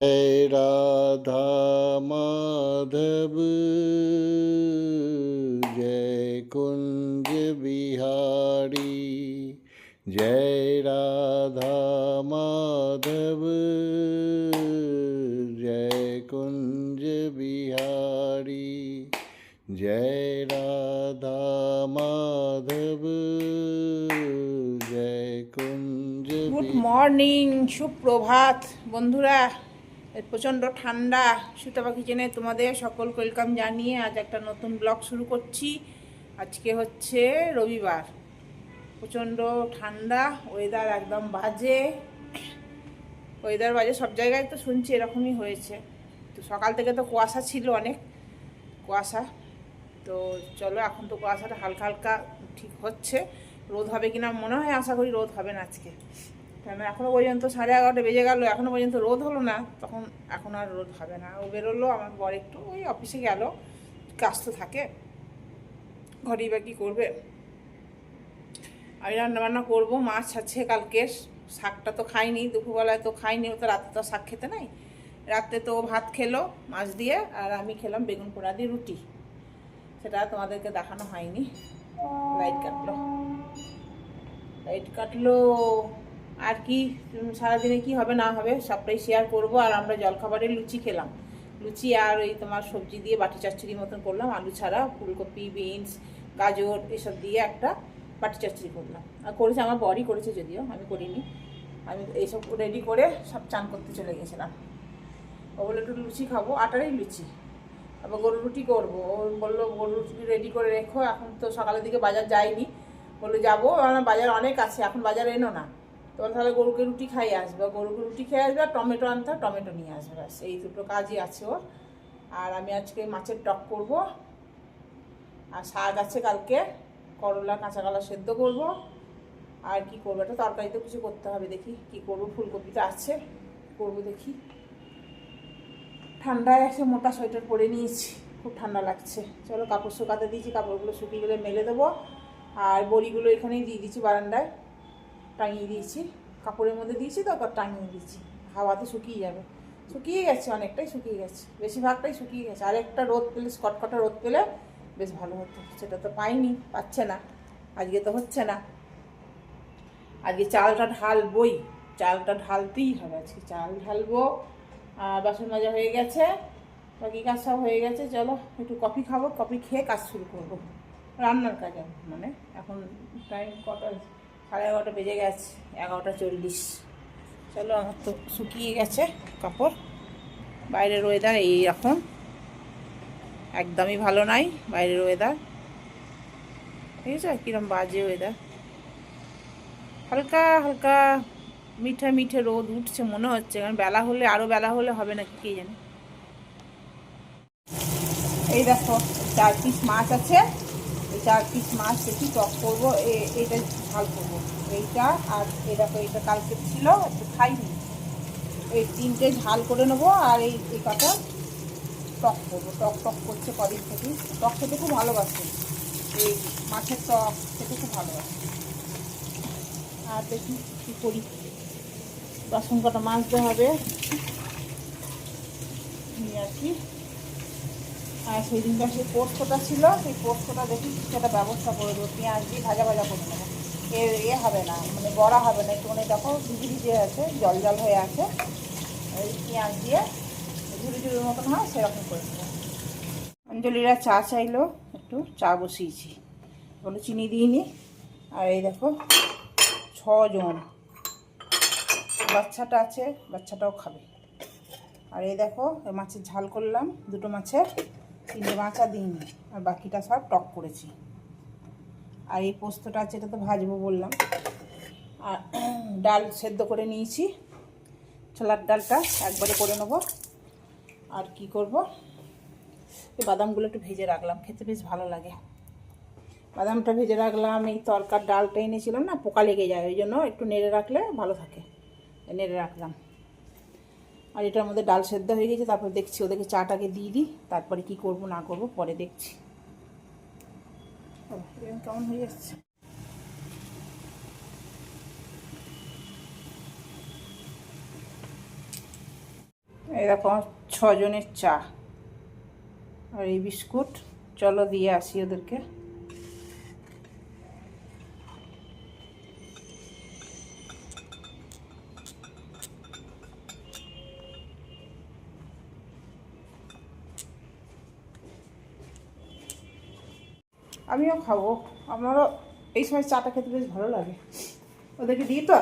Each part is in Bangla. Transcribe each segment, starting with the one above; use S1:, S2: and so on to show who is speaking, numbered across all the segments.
S1: जय राधा माधव जय कुंज बिहारी जय राधा माधव जय कुंज बिहारी जय राधा माधव जय कुंज
S2: গুড মর্নিং সুপ্রভাত বন্ধুরা এ প্রচণ্ড ঠান্ডা। সুতাপা কিচেনে তোমাদের সকল ওয়েলকাম জানিয়ে আজ একটা নতুন ব্লগ শুরু করছি। আজকে হচ্ছে রবিবার। প্রচণ্ড ঠান্ডা ওয়েদার একদম বাজে। ওয়েদার বাজে, সব জায়গায় তো শুনছি এরকমই হয়েছে। তো সকাল থেকে তো কুয়াশা ছিল অনেক, কুয়াশা। তো চলো, এখন তো কুয়াশাটা হালকা হালকা ঠিক হচ্ছে। রোদ হবে কিনা মনে হয়, আশা করি রোদ হবে না আজকে। কেন? এখনও পর্যন্ত সাড়ে এগারোটা বেজে গেল এখনও পর্যন্ত রোদ হলো না। তখন, এখন আর রোদ হবে না। ও বেরোলো, আমার বর একটু ওই অফিসে গেল, কাজ তো থাকে। ঘরেই বা কী করবে? আমি রান্নাবান্না করব, মাছ আছে কালকে, শাকটা তো খাইনি, দুপুরবেলায় তো খাইনি, ও তো রাতে তো শাক খেতে নাই। রাতে তো ভাত খেলো মাছ দিয়ে, আর আমি খেলাম বেগুন পোড়া দিয়ে রুটি। সেটা তোমাদেরকে দেখানো হয়নি। লাইট কাটলো। লাইট কাটলো। আর কি সারাদিনে কি হবে না হবে সবটাই শেয়ার করব। আর আমরা জলখাবারে লুচি খেলাম। লুচি আর ওই তোমার সবজি দিয়ে বাটি চচ্চড়ি মতন করলাম, আলু ছাড়া, ফুলকপি বিনস গাজর, এসব দিয়ে একটা বাটি চচ্চড়ি করলাম। আর করেছে আমার বরই করেছে যদিও, আমি করিনি। আমি এইসব রেডি করে সব চান করতে চলে গেছিলাম। ও বলল, একটু লুচি খাব, আটারই লুচি। আবার গরুর রুটি করব। ও বলল, গরুর রুটি রেডি করে রেখো, এখন তো সকালের দিকে বাজার যাইনি। বলল, যাব বাজার অনেক আছে, এখন বাজার এনো না। তোমার তাহলে গরুকে রুটি খাইয়ে আসবে। গরুকে রুটি খেয়ে আসবে আর টমেটো আনতে টমেটো নিয়ে আসবে ব্যাস। এই দুটো কাজই আছে ওর। আর আমি আজকে মাছের টক করব। আর শাক আছে কালকে। করলা কাঁচা কলা সেদ্ধ করব। আর কি করব? একটা তরকারি তো কিছু করতে হবে। দেখি কি করব? ফুলকপিটা আছে। করব দেখি? ঠান্ডায় এসে মোটা সোয়েটার পরে নিয়েছি। খুব ঠান্ডা লাগছে। চলো, কাপড় শুকাতে দিয়েছি। কাপড়গুলো শুকিয়ে গেলে মেলে দেবো। আর বড়িগুলো এখানেই দিয়ে দিয়েছি বারান্দায়। টাঙিয়ে দিয়েছি, কাপড়ের মধ্যে দিয়েছি, তারপর টাঙিয়ে দিয়েছি। হাওয়াতে শুকিয়ে যাবে। শুকিয়ে গেছে, অনেকটাই শুকিয়ে গেছে। বেশিরভাগটাই শুকিয়ে গেছে। আর একটা রোদ পেলে, কটকটা রোদ পেলে বেশ ভালো হতো। সেটা তো পাইনি, পাচ্ছে না। আজকে তো হচ্ছে না। আজকে চালটা ঢালবই। চালটা ঢালতেই হবে আজকে। চাল ঢালবো, আর বাসন মাজা হয়ে গেছে। বাকি কাজ সব হয়ে গেছে। চলো, একটু কফি খাব। কফি খেয়ে কাজ শুরু করব। রান্নার কাজে মানে এখন টাইম কটা সাড়ে এগারোটা বেজে গেছে, এগারোটা চল্লিশ। চলো, আমার তো শুকিয়ে গেছে কাপড়। বাইরের ওয়েদার এই রকম একদমই ভালো নাই বাইরের ওয়েদার ঠিক আছে কিরম বাজে ওয়েদার হালকা হালকা, মিঠে মিঠে রোদ উঠছে মনে হচ্ছে। কারণ বেলা হলে, আরও বেলা হলে হবে না কি জানে? এই দেখো, চার পিস মাছ আছে। চার পিস মাছ দেখি টক করব এটা ঝাল করব। এইটা আর এটা তো এটা কালকে ছিল, একটু খাইনি। এই তিনটে ঝাল করে নেব আর এই এই কটা টক করব। টক টক করছে কদিন থেকে টক খেতে খুব ভালোবাসে। এই মাছের টক খেতে খুব ভালোবাসে। আর দেখি কী করি। বাসন কটা মাজতে হবে। নিয়ে আসি। আর সেই দিনটা সেই পোস্তটা ছিল, সেই পোস্তটা দেখি সেটা ব্যবস্থা করে দেবো, পেঁয়াজ দিয়ে ভাজা ভাজা করে নেব। এ এ হবে না মানে বড়া হবে না, একটুখানি দেখো ভিজে ভিজে আছে, জল জল হয়ে আছে। ওই পেঁয়াজ দিয়ে ঝুড়ি ঝুড়ির মতন হয়, সেরকম করে নেব। অঞ্জলিরা চা চাইলো, একটু চা বসিয়েছি। কোনো চিনি দিইনি। আর এই দেখো, ছজন। বাচ্চাটা আছে, বাচ্চাটাও খাবে। আর এই দেখো মাছের ঝাল করলাম, দুটো মাছের। তিনটে মাছ দিইনি, আর বাকিটা সব টক করেছি। আর এই পোস্তটা আছে, এটা তো ভাজবো বললাম। আর ডাল সেদ্ধ করে নিয়েছি, ছোলার ডালটা একবারে করে নেব। আর কি করব? এই বাদামগুলো একটু ভেজে রাখলাম, খেতে বেশ ভালো লাগে। বাদামটা ভেজে রাখলাম, এই তরকার ডালটা এনেছিলাম না, পোকা লেগে যায়, ওই জন্য একটু নেড়ে রাখলে ভালো থাকে। নেড়ে রাখলাম। আর এটার মধ্যে ডাল সেদ্ধ হয়ে গেছে, তারপর দেখছি ওদেরকে চাটাকে দিয়ে দিই, তারপরে কি করব না করব পরে দেখছি। কেমন হয়ে যাচ্ছে? এরকম ছজনের চা আর এই বিস্কুট, চলো দিয়ে আসি ওদেরকে। আমিও খাব। আমারও এই সময় চাটা খেতে বেশ ভালো লাগে। ওদেরকে দিই তো?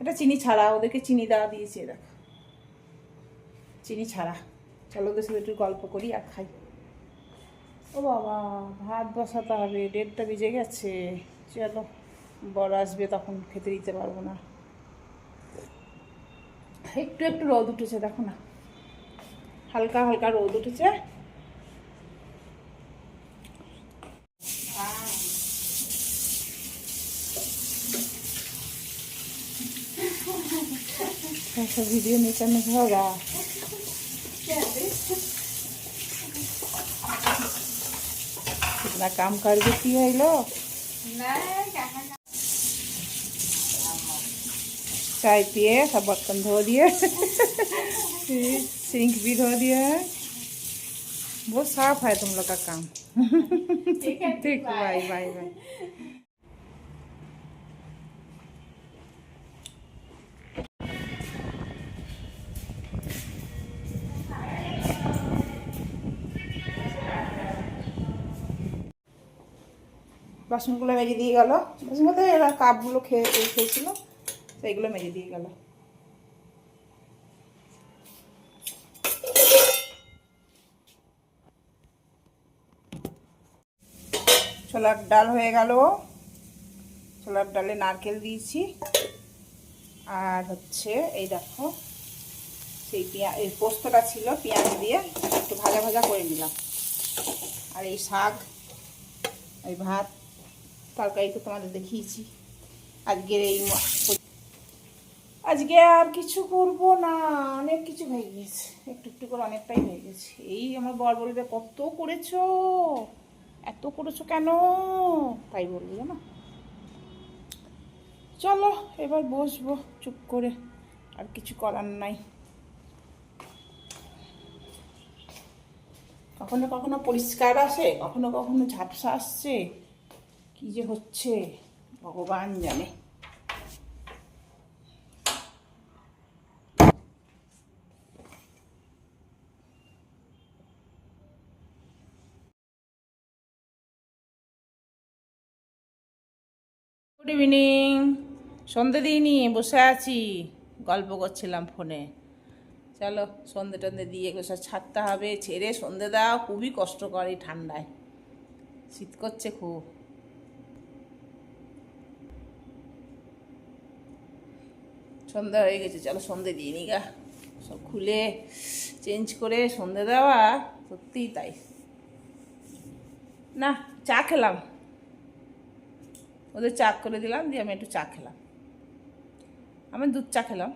S2: এটা চিনি ছাড়া, ওদেরকে চিনি দেওয়া দিয়েছে, দেখ। চিনি ছাড়া। চলো ওদের সাথে একটু গল্প করি আর খাই। ও বাবা, ভাত বসাতে হবে ডেটটা বেজে গেছে। চলো বড় আসবে তখন খেতে দিতে পারব না। একটু একটু রোদ উঠেছে, দেখো না। হালকা হালকা রোদ উঠেছে। ऐसा वीडियो नहीं करने होगा। कितना काम कर देती है लोग। चाय पिए सब बर्तन धो दिए। सिंक भी धो दिया है। बहुत साफ़ है तुम लोग का काम। ठीक है ठीक बाय बाय बाय বাসনগুলো মেজে দিয়ে গেল। বাসন এরা কাপগুলো খেয়ে, খেয়েছিল, সেইগুলো মেজে দিয়ে গেল। ছোলার ডাল হয়ে গেল। ছোলার ডালে নারকেল দিয়েছি। আর হচ্ছে এই দেখো, সেই পেঁয়া, এই পোস্তটা ছিল পেঁয়াজ দিয়ে একটু ভাজা ভাজা করে নিলাম। আর এই শাক, এই ভাত তরকারি তো তোমাদের দেখিয়েছি। আজকের এই আজকে আর কিছু করব না, অনেক কিছু হয়ে গিয়েছে। একটু একটু করে অনেকটাই হয়ে গেছে। এই আমার বর বলবে কত করেছ? এত করেছ কেন? তাই বলবে জানো? চলো, এবার বসবো চুপ করে। আর কিছু করার নাই। কখনো কখনো পরিষ্কার আসে, কখনো কখনো ঝাপসা আসছে। কি যে হচ্ছে ভগবান জানে। গুড ইভিনিং সন্ধে দিইনি, বসে আছি। গল্প করছিলাম ফোনে। চলো, সন্ধে টন্ধে দিয়ে সব ছাড়তে হবে, ছেড়ে সন্ধে দেওয়া খুবই কষ্টকর এই ঠান্ডায়। শীত করছে খুব। সন্ধ্যা হয়ে গেছে, চলো সন্ধে দিয়ে নি গা। সব খুলে চেঞ্জ করে সন্ধে দেওয়া, সত্যিই তাই। না, চা খেলাম। ওদের চা করে দিলাম, দিয়ে আমি একটু চা খেলাম। আমি দুধ চা খেলাম।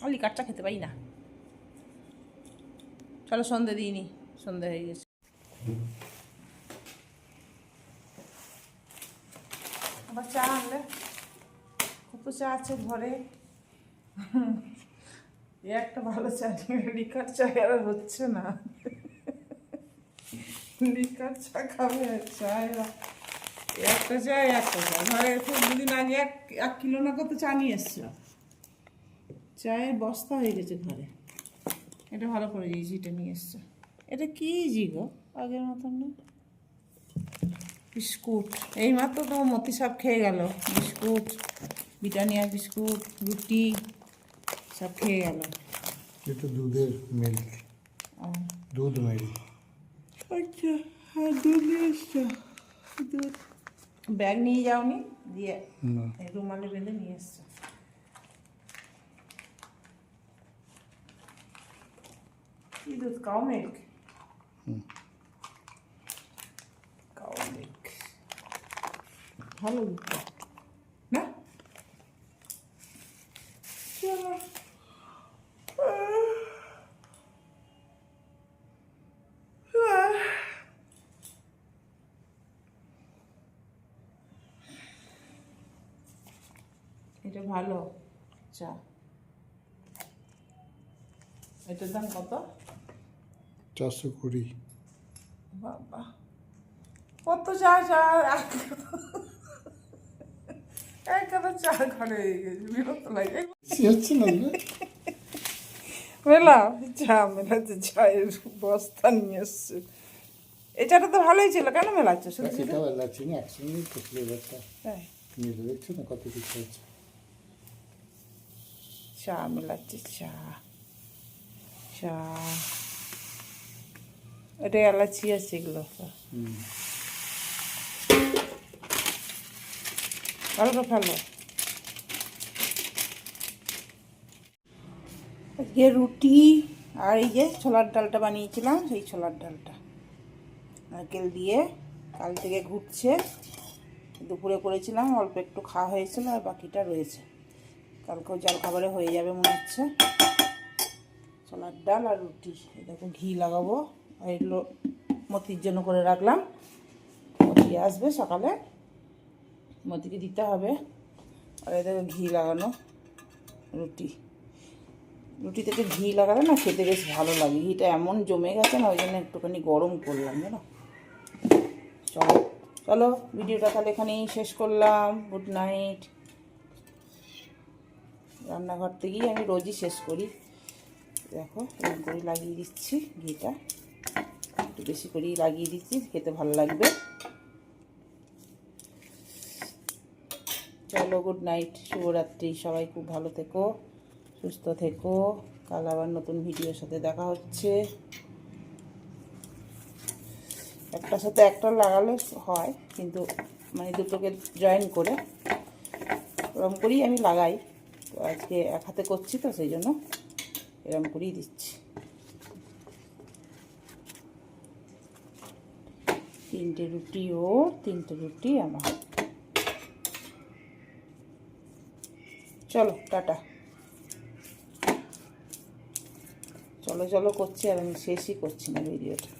S2: আমি লিকার চা খেতে পারি না। চলো সন্ধে দিইনি সন্ধে হয়ে গেছে। আবার চা আনলে। কত চা আছে ঘরে। এ একটা ভালো চা লিকার চা আর হচ্ছে না। লিকার চা খাবে চা একটা চা একটা চা তো দুদিন আগে এক এক কিলো না কত চা নিয়ে এসছিল। চায়ের বস্তা হয়ে গেছে ঘরে। এটা ভালো করে এটা নিয়ে এসছে। এটা কি জি গো? আগের মতন না? বিস্কুট। এই মাত্র তো মতি সব খেয়ে গেল। বিস্কুট ব্রিটানিয়া বিস্কুট, রুটি। সব খেয়ে গেল।
S1: এটা দুধের মিল্ক দুধ মিল্ক
S2: আচ্ছা হ্যাঁ দুধ নিয়ে এসছো। দুধ। ব্যাগ নিয়ে যাওনি দিয়ে রুমালে বেঁধে নিয়ে এসছো। কি দুধ? কাউ মিল্ক কাউ মিল্ক ভালো দুধ না? চলো এটা ভালো। চা এটার দাম কত?
S1: চারশো কুড়ি।
S2: বাবা। কত চা চা এক চা ঘরে হয়ে গেছে বিরক্ত লাগে।
S1: হচ্ছে না
S2: মেলা চা মেলাতে চায়ের বস্তা নিয়ে এসছে। তো ভালোই ছিল কেন মেলাচ্ছ? শুধু শুধু
S1: এটা বেলা চিনি একসঙ্গেই তো ফ্লেভারটা
S2: তাই
S1: মিলে দেখছ না কত কিছু হচ্ছে?
S2: চা মেলাচ্ছে চা চা এটা এলাচি আছে এগুলো ভালো ফেলো আজকে রুটি আর এই যে ছোলার ডালটা বানিয়েছিলাম সেই ছোলার ডালটা নারকেল দিয়ে কাল থেকে ঘুরছে দুপুরে করেছিলাম অল্প একটু খাওয়া হয়েছিল আর বাকিটা রয়েছে কালকেও জল খাবারে হয়ে যাবে মনে হচ্ছে। ছোলার ডাল আর রুটি। দেখো ঘি লাগাবো। আর এগুলো মতির জন্য করে রাখলাম। মতি আসবে সকালে। মতিকে দিতে হবে। আর এদের ঘি লাগানো রুটি। রুটিতে একটু ঘি লাগালে না খেতে বেশ ভালো লাগে। ঘিটা এমন জমে গেছে না, ওই জন্য একটুখানি গরম করলাম, জানো? চলো। চলো, ভিডিওটা তাহলে এখানেই শেষ করলাম। গুড নাইট রান্নাঘর থেকেই আমি রোজই শেষ করি। দেখো, এরকম করে লাগিয়ে দিচ্ছি ঘিটা। একটু বেশি করেই লাগিয়ে দিচ্ছি, খেতে ভালো লাগবে। চলো গুড নাইট শুভরাত্রি। সবাই খুব ভালো থেকো, সুস্থ থেকো। কাল আবার নতুন ভিডিওর সাথে দেখা হচ্ছে। একটার সাথে একটা লাগালে হয়, কিন্তু মানে দুটোকে জয়েন করে এরকম করেই আমি লাগাই। আজকে এক হাতে করছি তো, সেই জন্য এরকম করেই দিচ্ছি। তিনটে রুটি ও তিনটে রুটি আমার। চলো, টাটা। চলো চলো করছি আর আমি শেষই করছি না ভিডিওটা।